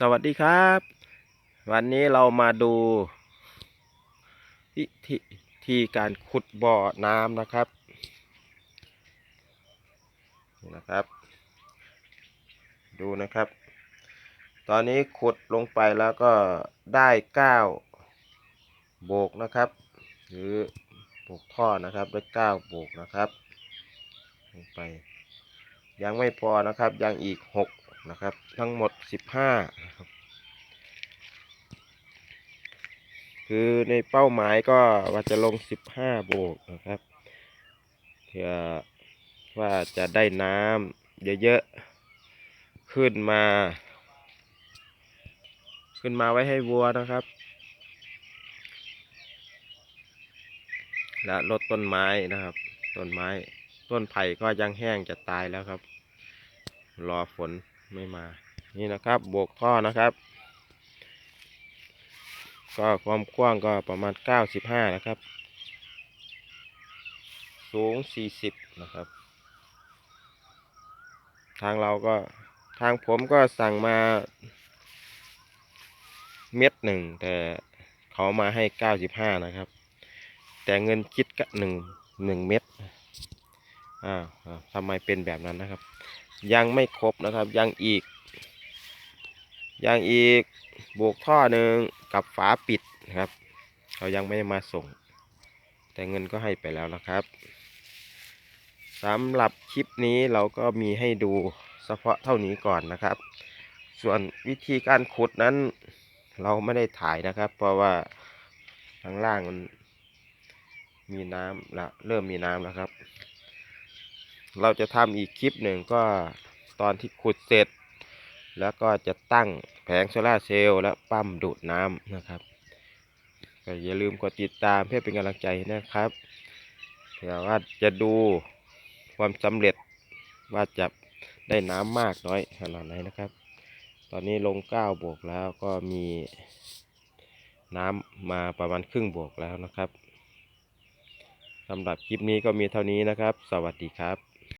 สวัสดีครับ วันนี้เรามาดูวิธีที่การขุดบ่อน้ำนะครับนี่นะครับ ดูนะครับ ตอนนี้ขุดลงไปแล้วก็ได้เก้าโบกนะครับ หรือโบกท่อนะครับได้เก้าโบกนะครับ ลงไป ยังไม่พอนะครับยังอีกหก นะครับ ทั้งหมดสิบห้านะครับคือในเป้าหมายก็ว่าจะลงสิบห้าโบกนะครับเพื่อว่าจะได้น้ำเยอะๆขึ้นมา ขึ้นมาไว้ให้วัวนะครับ และลดต้นไม้นะครับ ต้นไม้ต้นไผ่ก็ยังแห้งจะตายแล้วครับ รอฝน ไม่มา นี่นะครับโบกท่อนะครับ ก็ความกว้างก็ประมาณ 95 นะครับ สูง 40 นะครับ ทางเราก็ทางผมก็สั่งมาเม็ดหนึ่งแต่เขามาให้ 95 นะครับ แต่เงินคิดก็หนึ่งหนึ่งเม็ด อ้าวทำไมเป็นแบบนั้นนะครับ ยังไม่ครบนะครับยังอีก ยังอีกโบกท่อหนึ่งกับฝาปิดนะครับเขายังไม่มาส่ง แต่เงินก็ให้ไปแล้วนะครับสำหรับคลิปนี้เราก็มีให้ดูเฉพาะเท่านี้ก่อนนะครับ ส่วนวิธีการขุดนั้น เราไม่ได้ถ่ายนะครับ เพราะว่าข้างล่างมันมีน้ำล้วเริ่มมีน้ำแล้วครับ เราจะทำอีกคลิปหนึ่งก็ตอนที่ขุดเสร็จ แล้วก็จะตั้งแผงโซลาเซลล์และปั๊มดูดน้ำนะครับก็อย่าลืมกดติดตามเพื่อเป็นกำลังใจนะครับเผื่อว่าจะดูความสำเร็จว่าจะได้น้ำมากน้อยขนาดไหนนะครับ ตอนนี้ลงเก้าบวกแล้วก็มีน้ำมาประมาณครึ่งบวกแล้วนะครับสำหรับคลิปนี้ก็มีเท่านี้นะครับ สวัสดีครับ